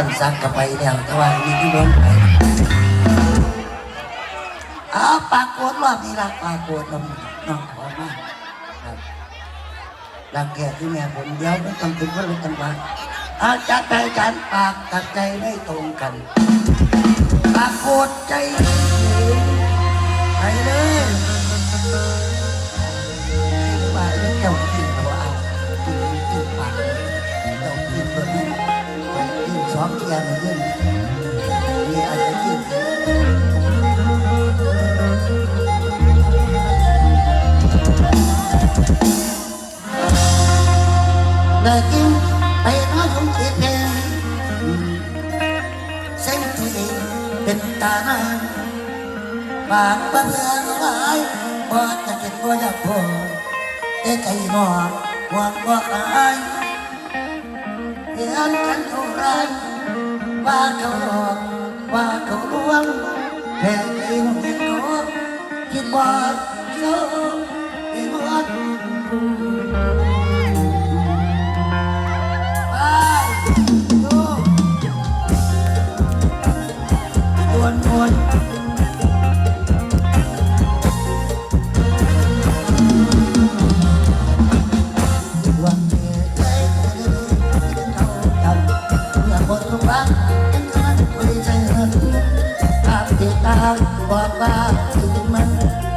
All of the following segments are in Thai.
ันซักกับไปเดียวแต่ว่ามีที่ล้นไปเอาปากโกดรอบนี้ละปากโกดลำน้องขอมาหลังแก่ที่แม่ผมเดียวไม่ต้องถึงว่ารู้จังหวะเอาจัดใจกันปากกับใจไม่ตรงกัน ปากโกดใจไปเลยว่าเจ้าที่เราเอาที่ปากเราที่เรา yang ingin dia ajaki. Lagi ayah aku kita sendiri bentana Bapa berlai buat sakit gua pun Ekai nor buat buat lain เดือนกันเท่าไร ว่าเขาหลอกว่าเขาลวงแค่ยิ่งเห็นเขาคิดว่าเขา ถึงมัน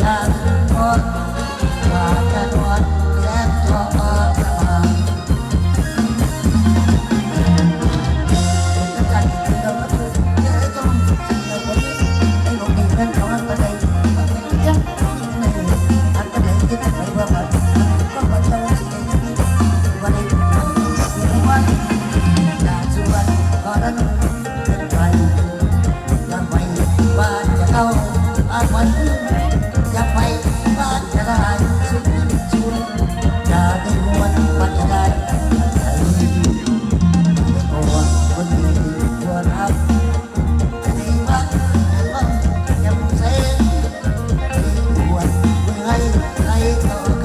หลัง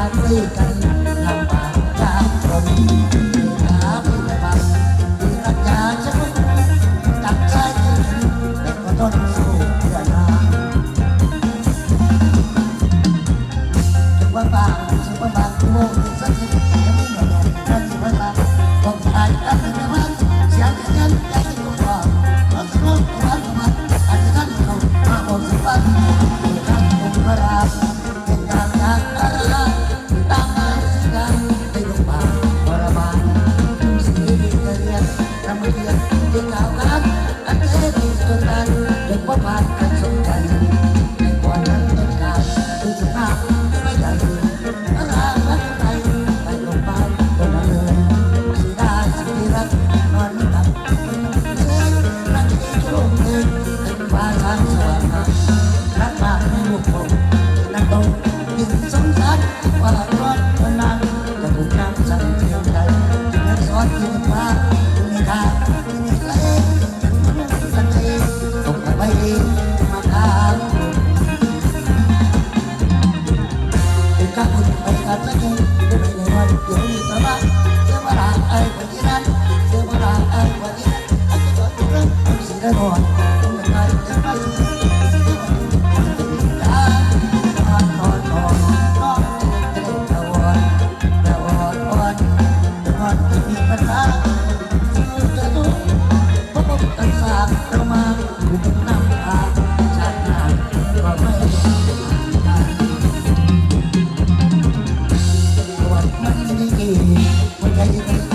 ด้วยกันลำบากยากจนหาผู้ใหญ่าดูรักยาฉันตัดใจเป็นคนต้นสู้เพื่อนาถึงว่าบางถึงว่าบางโมงสักทียังไม่หมดเลยถ้าถึงว่าบาง วันวัน baby.